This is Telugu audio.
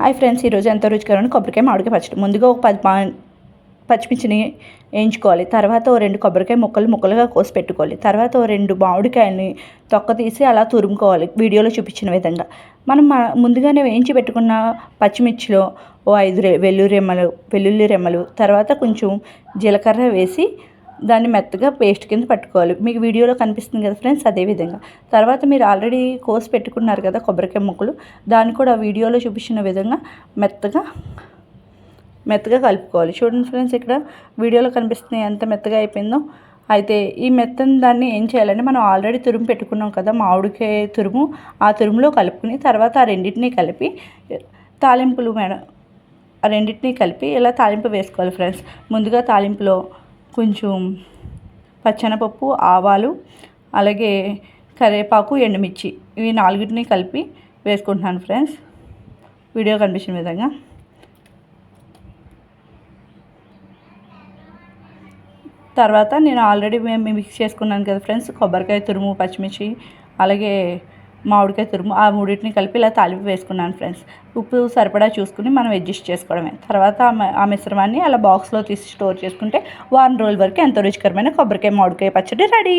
హాయ్ ఫ్రెండ్స్ ఈరోజు ఎంత రుచికరమైన కొబ్బరికాయ మామిడికాయ పచ్చడి. ముందుగా ఒక పది పా పచ్చిమిర్చిని వేయించుకోవాలి. తర్వాత ఓ రెండు కొబ్బరికాయ ముక్కలు ముక్కలుగా కోసి పెట్టుకోవాలి. తర్వాత ఓ రెండు మామిడికాయలని తొక్క తీసి అలా తురుముకోవాలి. వీడియోలో చూపించిన విధంగా. మనం మా- ముందుగానే వేయించి పెట్టుకున్న పచ్చిమిర్చిలో ఓ ఐదు రె వెల్లుల్లి రెమ్మలు వెల్లుల్లి రెమ్మలు తర్వాత కొంచెం జీలకర్ర వేసి దాన్ని మెత్తగా పేస్ట్ కింద పట్టుకోవాలి. మీకు వీడియోలో కనిపిస్తుంది కదా ఫ్రెండ్స్ అదే విధంగా. తర్వాత మీరు ఆల్రెడీ కోసి పెట్టుకున్నారు కదా కొబ్బరికాయ ముక్కలు దాన్ని కూడా వీడియోలో చూపించిన విధంగా మెత్తగా మెత్తగా కలుపుకోవాలి. చూడండి ఫ్రెండ్స్ ఇక్కడ వీడియోలో కనిపిస్తుంది ఎంత మెత్తగా అయిపోయిందో. అయితే ఈ మెత్తని దాన్ని ఏం చేయాలంటే మనం ఆల్రెడీ తురుము పెట్టుకున్నాం కదా మామిడికాయ తురుము ఆ తురుములో కలుపుకుని తర్వాత ఆ రెండింటిని కలిపి తాలింపులు మేడం ఆ రెండింటిని కలిపి ఇలా తాలింపు వేసుకోవాలి ఫ్రెండ్స్. ముందుగా తాలింపులో కొంచెం పచ్చనపప్పు ఆవాలు అలాగే కరివేపాకు ఎండుమిర్చి ఇవి నాలుగిటిని కలిపి వేసుకుంటున్నాను ఫ్రెండ్స్. వీడియో కనిపించిన విధంగా. తర్వాత నేను ఆల్రెడీ మేము మిక్స్ చేసుకున్నాను కదా ఫ్రెండ్స్ కొబ్బరికాయ తురుము పచ్చిమిర్చి అలాగే మామిడికాయ తురుము ఆ మూడింటిని కలిపి ఇలా తాలింపు వేసుకున్నాను ఫ్రెండ్స్. ఉప్పు సరిపడా చూసుకుని మనం అడ్జస్ట్ చేసుకోవడమే. తర్వాత ఆ ఆ మిశ్రమాన్ని అలా బాక్స్లో తీసి స్టోర్ చేసుకుంటే వారం రోజుల వరకు ఎంతో రుచికరమైన కొబ్బరికాయ మామిడికాయ పచ్చడి రెడీ.